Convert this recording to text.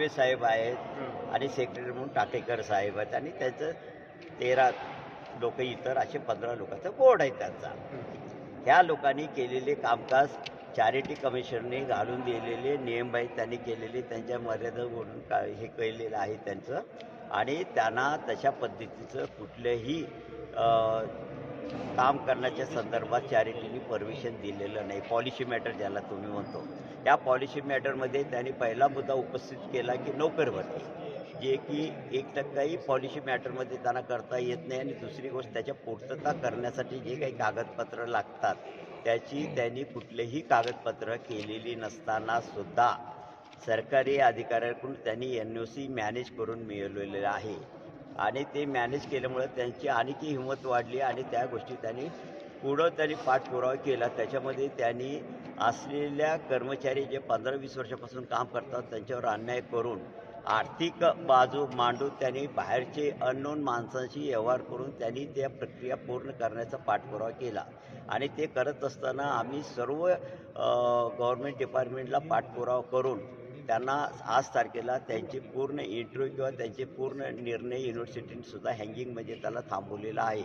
दानवे साहेब आहेत आणि सेक्रेटरी म्हणून टाकेकर साहेब आहेत आणि त्यांचं तेरा लोक इतर असे पंधरा लोकांचा बोर्ड आहे त्यांचा. ह्या लोकांनी केलेले कामकाज चॅरिटी कमिशनने घालून दिलेले नियम आहेत त्यांनी केलेले त्यांच्या मर्यादा ओढून का हे केलेलं आहे त्यांचं. आणि त्यांना तशा पद्धतीचं कुठलंही काम करण्याच्या संदर्भात चॅरिटीनी परमिशन दिलेलं नाही. पॉलिसी मॅटर ज्याला तुम्ही म्हणतो. त्या पॉलिसी मॅटरमध्ये त्यांनी पहिला मुद्दा उपस्थित केला की नोकर भरती जे की एक टक्काही पॉलिसी मॅटरमध्ये त्यांना करता येत नाही आणि दुसरी गोष्ट त्याच्या पूर्तता करण्यासाठी जे काही कागदपत्र लागतात त्याची त्यांनी कुठलेही कागदपत्र केलेली नसताना सुद्धा सरकारी अधिकाऱ्याकडून त्यांनी एन ओ सी मॅनेज करून मिळवलेलं आहे. आणि ते मॅनेज केल्यामुळं त्यांची आणखी हिंमत वाढली आणि त्या गोष्टी त्यांनी पुढं त्यांनी पाठपुरावा केला. त्याच्यामध्ये त्यांनी असलेल्या कर्मचारी जे पंधरा वीस वर्षापासून काम करतात त्यांच्यावर अन्याय करून आर्थिक बाजू मांडून त्यांनी बाहेरचे अननोन माणसांशी व्यवहार करून त्यांनी त्या प्रक्रिया पूर्ण करण्याचा पाठपुरावा केला. आणि ते करत असताना आम्ही सर्व गव्हर्मेंट डिपार्टमेंटला पाठपुरावा करून त्यांना आज तारखेला त्यांचे पूर्ण इंटरव्ह्यू किंवा त्यांचे पूर्ण निर्णय युनिव्हर्सिटीने सुद्धा हँगिंग म्हणजे त्याला थांबवलेला आहे.